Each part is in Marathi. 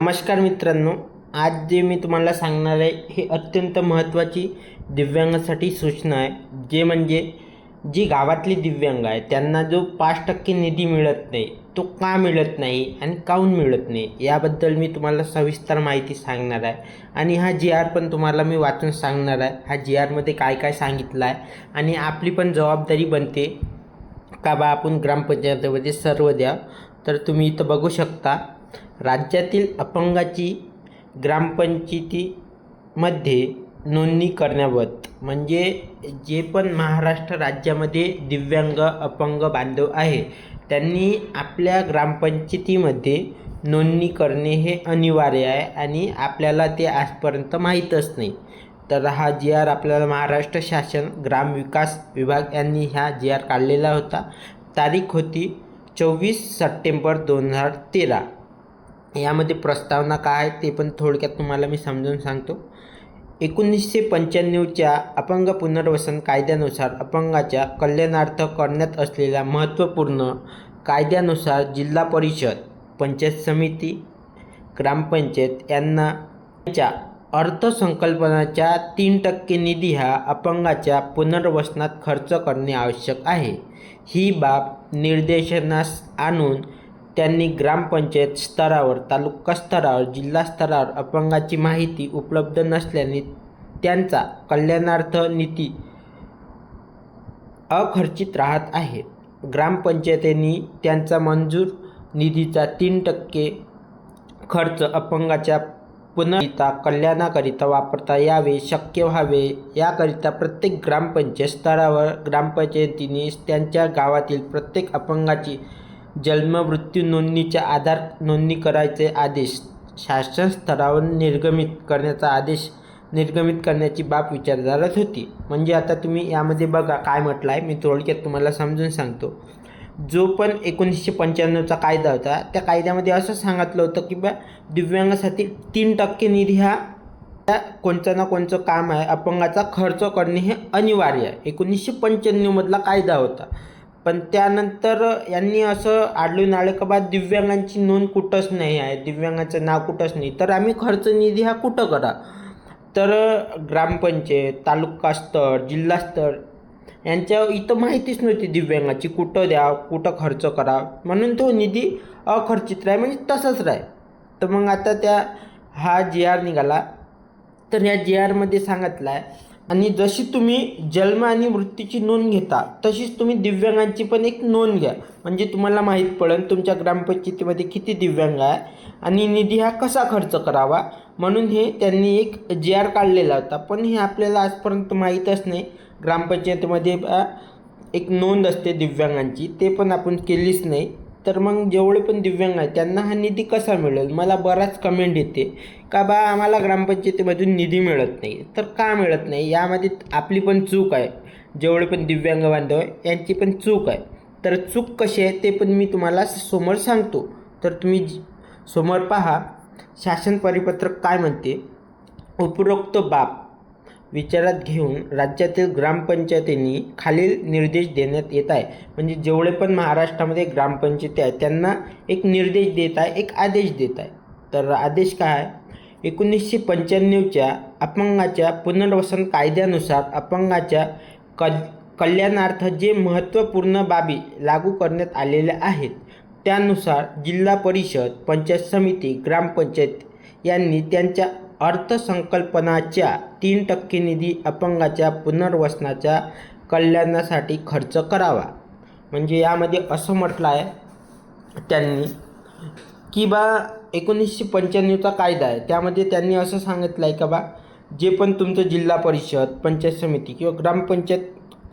नमस्कार मित्रांनो आज जे मी तुम्हाला सांगणार आहे हे अत्यंत महत्त्वाची दिव्यांगासाठी सूचना आहे. जे म्हणजे जी गावातली दिव्यांग आहे त्यांना जो पाच टक्के निधी मिळत नाही तो का मिळत नाही आणि काहून मिळत नाही याबद्दल मी तुम्हाला सविस्तर माहिती सांगणार आहे. आणि हा जी आर पण तुम्हाला मी वाचून सांगणार आहे. हा जी आरमध्ये काय काय सांगितलं आहे आणि आपली पण जबाबदारी बनते. का बा आपण ग्रामपंचायतीमध्ये सर्व द्या तर तुम्ही इथं बघू शकता. राज्यातील अपंगाची ग्रामपंचायतीमध्ये नोंदणी करण्यावत. म्हणजे जे पण महाराष्ट्र राज्यामध्ये दिव्यांग अपंग बांधव आहे त्यांनी आपल्या ग्रामपंचायतीमध्ये नोंदणी करणे हे अनिवार्य आहे आणि आपल्याला ते आजपर्यंत माहीतच नाही. तर हा जी आर आपल्याला महाराष्ट्र शासन ग्रामविकास विभाग यांनी हा जी आर काढलेला होता. तारीख होती चोवीस सप्टेंबर दोन हजार तेरा. यामध्ये प्रस्तावना काय आहे ते पण थोडक्यात तुम्हाला मी समजून सांगतो. एकोणीसशे पंच्याण्णवच्या अपंग पुनर्वसन कायद्यानुसार अपंगाच्या कल्याणार्थ करण्यात असलेल्या महत्त्वपूर्ण कायद्यानुसार जिल्हा परिषद पंचायत समिती ग्रामपंचायत यांना त्यांच्या अर्थसंकल्पनाच्या तीन टक्के निधी हा अपंगाच्या पुनर्वसनात खर्च करणे आवश्यक आहे. ही बाब निर्देशनास आणून त्यांनी ग्रामपंचायत स्तरावर तालुका स्तरावर जिल्हा स्तरावर अपंगाची माहिती उपलब्ध नसल्याने त्यांचा कल्याणार्थ निधी अखर्चित राहत आहे. ग्रामपंचायतींनी त्यांचा मंजूर निधीचा तीन टक्के खर्च अपंगाच्या पुनर्ता कल्याणाकरिता वापरता यावे शक्य व्हावे याकरिता प्रत्येक ग्रामपंचायत स्तरावर ग्रामपंचायतीने त्यांच्या गावातील प्रत्येक अपंगाची जन्म मृत्यू नोंदणीच्या आधार नोंदणी करायचे आदेश. शासन स्तरावर निर्गमित करण्याचा आदेश निर्गमित करण्याची बाब विचारधारत होती. म्हणजे आता तुम्ही यामध्ये बघा काय म्हटलं आहे मी थोडक्यात तुम्हाला समजून सांगतो. जो पण एकोणीसशे पंच्याण्णवचा कायदा होता त्या कायद्यामध्ये असं सांगितलं होतं की बा दिव्यांगासाठी तीन टक्के निधी हा कोणचं ना कोणचं काम आहे. अपंगाचा खर्च करणे हे अनिवार्य आहे. एकोणीसशे पंच्याण्णवमधला कायदा होता. पण त्यानंतर यांनी असं आढळून आलं का बा दिव्यांगांची नोंद कुठंच नाही आहे. दिव्यांगाचं नाव कुठंच नाही. तर आम्ही खर्च निधी हा कुठं करा? तर ग्रामपंचायत तालुकास्तर जिल्हास्तर यांच्या इथं माहितीच नव्हती दिव्यांगाची. कुठं द्या कुठं खर्च करा? म्हणून तो निधी अखर्चित राहे म्हणजे तसंच राहे तर मग आता त्या हा जी आर निघाला. तर या जी आरमध्ये सांगितलं आहे आणि जशी तुम्ही जन्म आणि मृत्यूची नोंद घेता तशीच तुम्ही दिव्यांगांची पण एक नोंद घ्या. म्हणजे तुम्हाला माहीत पडेल तुमच्या ग्रामपंचायतीमध्ये किती दिव्यांग आहे आणि निधी हा कसा खर्च करावा? म्हणून हे त्यांनी एक जी आर काढलेला होता. पण हे आपल्याला आजपर्यंत माहीतच नाही. ग्रामपंचायतीमध्ये एक नोंद असते दिव्यांगांची. ते पण आपण केलीच नाही. तर मग जेवढे पण दिव्यांग आहेत त्यांना हा निधी कसा मिळेल? मला बराच कमेंट येते. का बा आम्हाला ग्रामपंचायतीमधून निधी मिळत नाही. तर का मिळत नाही? यामध्ये आपली पण चूक आहे. जेवढे पण दिव्यांग बांधव आहे यांची पण चूक आहे. तर चूक कशी आहे ते पण मी तुम्हाला समोर सांगतो. तर तुम्ही समोर पहा. शासन परिपत्रक काय म्हणते? उपरोक्त बाब विचारात घेऊन राज्यातील ग्रामपंचायतींनी खालील निर्देश देण्यात येत आहे. म्हणजे जेवढे पण महाराष्ट्रामध्ये ग्रामपंचायती आहेत त्यांना एक निर्देश देत आहे एक आदेश देत आहे. तर आदेश काय आहे? एकोणीसशे पंच्याण्णवच्या अपंगाच्या पुनर्वसन कायद्यानुसार अपंगाच्या कल कल्याणार्थ जे महत्त्वपूर्ण बाबी लागू करण्यात आलेल्या आहेत त्यानुसार जिल्हा परिषद पंचायत समिती ग्रामपंचायत यांनी त्यांच्या अर्थसंकल्पनाच्या तीन टक्के निधी अपंगाच्या पुनर्वसनाच्या कल्याणासाठी खर्च करावा. म्हणजे यामध्ये असं म्हटलं आहे त्यांनी की बा एकोणीसशे पंच्याण्णवचा कायदा आहे. त्यामध्ये त्यांनी असं सांगितलं आहे का बा जे पण तुमचं जिल्हा परिषद पंचायत समिती किंवा ग्रामपंचायत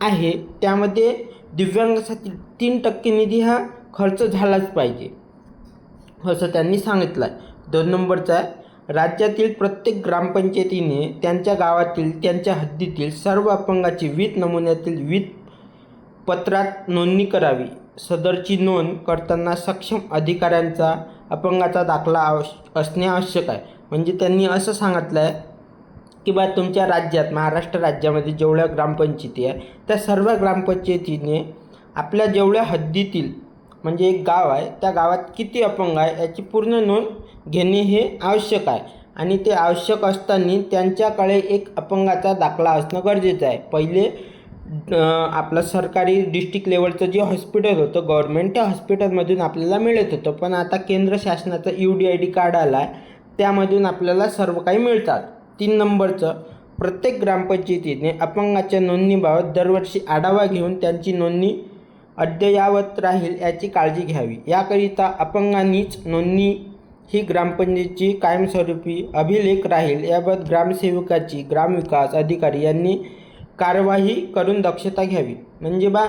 आहे त्यामध्ये दिव्यांगासाठी तीन टक्के निधी हा खर्च झालाच पाहिजे. असं त्यांनी सांगितलं आहे दोन नंबरचा आहे राज्यातील प्रत्येक ग्रामपंचायतीने त्यांच्या गावातील त्यांच्या हद्दीतील सर्व अपंगाची वीज नमुन्यातील वीज पत्रात नोंदणी करावी. सदरची नोंद करताना सक्षम अधिकाऱ्यांचा अपंगाचा दाखला आवश्यक असणे आवश्यक आहे. म्हणजे त्यांनी असं सांगितलं आहे की बा तुमच्या राज्यात महाराष्ट्र राज्यामध्ये जेवढ्या ग्रामपंचायती आहे त्या सर्व ग्रामपंचायतीने आपल्या जेवढ्या हद्दीतील म्हणजे एक गाव आहे. त्या गावात किती अपंग आहे याची पूर्ण नोंद घेणे हे आवश्यक आहे. आणि ते आवश्यक असताना त्यांच्याकडे एक अपंगाचा दाखला असणं गरजेचं आहे. पहिले आपलं सरकारी डिस्ट्रिक्ट लेवलचं जे हॉस्पिटल होतं गव्हर्मेंट त्या हॉस्पिटलमधून आपल्याला मिळत होतं. पण आता केंद्र शासनाचं U D I D card आलं आहे त्यामधून आपल्याला सर्व काही मिळतात. तीन नंबरचं प्रत्येक ग्रामपंचायतीने अपंगाच्या नोंदणीबाबत दरवर्षी आढावा घेऊन त्यांची नोंदणी अद्ययावत राहील याची काळजी घ्यावी. याकरिता अपंगांनीच नोंदणी ही ग्रामपंचायतीची कायमस्वरूपी अभिलेख राहील. याबाबत ग्रामसेवकाची ग्रामविकास अधिकारी यांनी कार्यवाही करून दक्षता घ्यावी. म्हणजे बा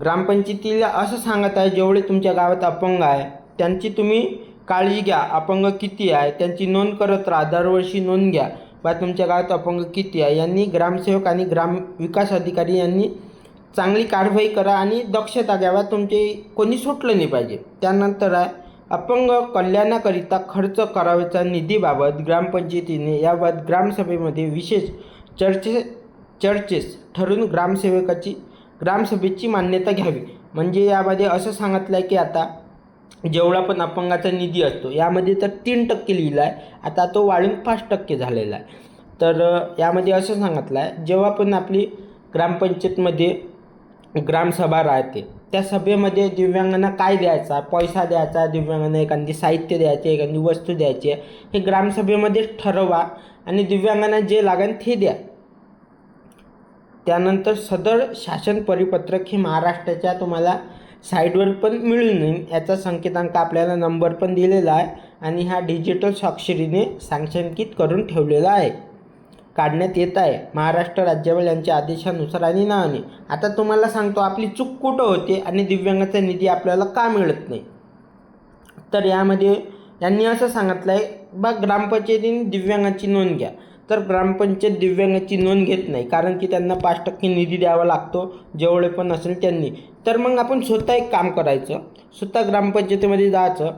ग्रामपंचायतीला असं सांगत आहे जेवढे तुमच्या गावात अपंग आहे त्यांची तुम्ही काळजी घ्या. अपंग किती आहे त्यांची नोंद करत राहा. दरवर्षी नोंद घ्या. बा तुमच्या गावात अपंग किती आहे? यांनी ग्रामसेवक आणि ग्राम विकास अधिकारी यांनी चांगली कारवाई करा आणि दक्षता घ्यावा. तुमचे कोणी सुटलं नाही पाहिजे. त्यानंतर आहे अपंग कल्याणाकरिता खर्च करावयाचा निधीबाबत ग्रामपंचायतीने याबाबत ग्रामसभेमध्ये विशेष चर्चे चर्चेस ठरून ग्रामसेवकाची ग्रामसभेची मान्यता घ्यावी. म्हणजे यामध्ये असं सांगितलं आहे की आता जेवढा पण अपंगाचा निधी असतो यामध्ये तर तीन टक्के लिहिला आहे. आता तो वाढून पाच टक्के झालेला आहे. तर यामध्ये असं सांगितलं आहे जेव्हा पण आपली ग्रामपंचायतमध्ये ग्रामसभा राहते. त्या सभेमध्ये दिव्यांगांना काय द्यायचा? पैसा द्यायचा दिव्यांगांना एखादी साहित्य द्यायचे एखादी वस्तू द्यायची. आहे हे ग्रामसभेमध्ये ठरवा आणि दिव्यांगांना जे लागेल ते द्या. त्यानंतर सदर शासन परिपत्रक हे महाराष्ट्राच्या तुम्हाला साईडवर पण मिळून येईल याचा संकेतांक आपल्याला नंबर पण दिलेला आहे आणि हा डिजिटल स्वाक्षरीने सांक्षांकित करून ठेवलेला आहे. काढण्यात येत आहे. महाराष्ट्र राज्यपाल यांच्या आदेशानुसार आणि नावाने. आता तुम्हाला सांगतो आपली चूक कुठं होते आणि दिव्यांगाचा निधी आपल्याला का मिळत नाही? तर यामध्ये यांनी असं सांगितलं आहे बा ग्रामपंचायतीने दिव्यांगाची नोंद घ्या. तर ग्रामपंचायत दिव्यांगाची नोंद घेत नाही कारण की त्यांना पाच टक्के निधी द्यावा लागतो जेवढे पण असेल त्यांनी. तर मग आपण स्वतः एक काम करायचं. स्वतः ग्रामपंचायतीमध्ये जायचं.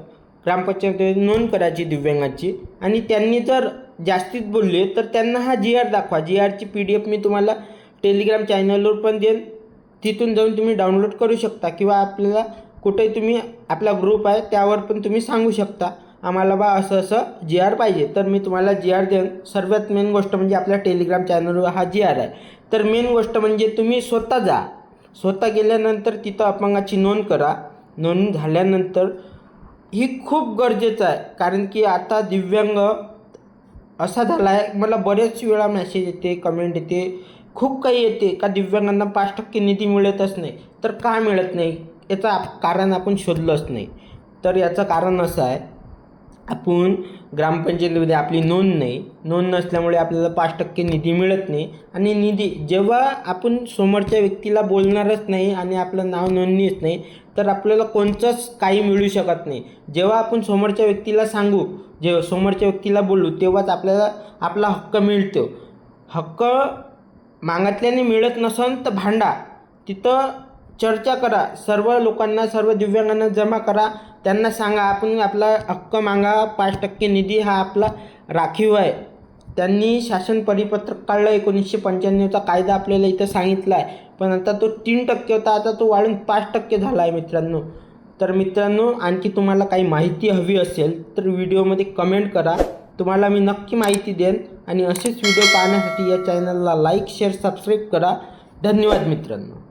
ग्रामपंचायतीमध्ये नोंद करायची दिव्यांगाची. आणि त्यांनी जर जास्तीत बोलले तर त्यांना हा जी आर दाखवा. जी आरची पी डी एफ मी तुम्हाला टेलिग्राम चॅनलवर पण देईन. तिथून जाऊन तुम्ही डाउनलोड करू शकता किंवा आपल्याला कुठे तुम्ही आपला ग्रुप आहे त्यावर पण तुम्ही सांगू शकता. आम्हाला बा असं असं जी आर पाहिजे. तर मी तुम्हाला जी आर देईन. सर्वात मेन गोष्ट म्हणजे आपल्या टेलिग्राम चॅनलवर हा जी आर आहे. तर मेन गोष्ट म्हणजे तुम्ही स्वतः जा. स्वतः गेल्यानंतर तिथं अपंगाची नोंद करा. नोंद झाल्यानंतर ही खूप गरजेचं आहे. कारण की आता दिव्यांग असा झाला आहे. मला बरेच वेळा मेसेज येते कमेंट येते. खूप काही येते. का दिव्यांगांना पाच टक्के निधी मिळतच नाही. तर का मिळत नाही? याचं कारण आपण शोधलंच नाही. तर याचं कारण असं आहे. आपण ग्रामपंचायतीमध्ये आपली नोंद नाही. नोंद नसल्यामुळे आपल्याला पाच टक्के निधी मिळत नाही. आणि निधी जेव्हा आपण समोरच्या व्यक्तीला बोलणारच नाही आणि आपलं नाव नोंदणीच नाही तर आपल्याला कोणतंच काही मिळू शकत नाही. जेव्हा आपण समोरच्या व्यक्तीला सांगू जे समोरच्या व्यक्तीला बोलू तेव्हाच आपल्याला आपला हक्क मिळतो. हक्क मागातल्याने मिळत नसन तर भांडा. तिथं चर्चा करा. सर्व लोकांना सर्व दिव्यांगांना जमा करा. त्यांना सांगा आपण आपला हक्क मागा. पाच टक्के निधी हा आपला राखीव आहे. त्यांनी शासन परिपत्रक काढलं. एकोणीसशे पंच्याण्णवचा कायदा आपल्याला इथं सांगितला आहे पण आता तो तीन टक्के होता. आता तो वाढून पाच टक्के झाला आहे मित्रांनो. तर मित्रांनो आणखी तुम्हाला काही माहिती हवी असेल तर व्हिडिओमध्ये कमेंट करा. तुम्हाला मी नक्की माहिती देईन आणि असेच व्हिडिओ पाहण्यासाठी या चॅनलला लाईक शेअर सबस्क्राईब करा. धन्यवाद मित्रांनो.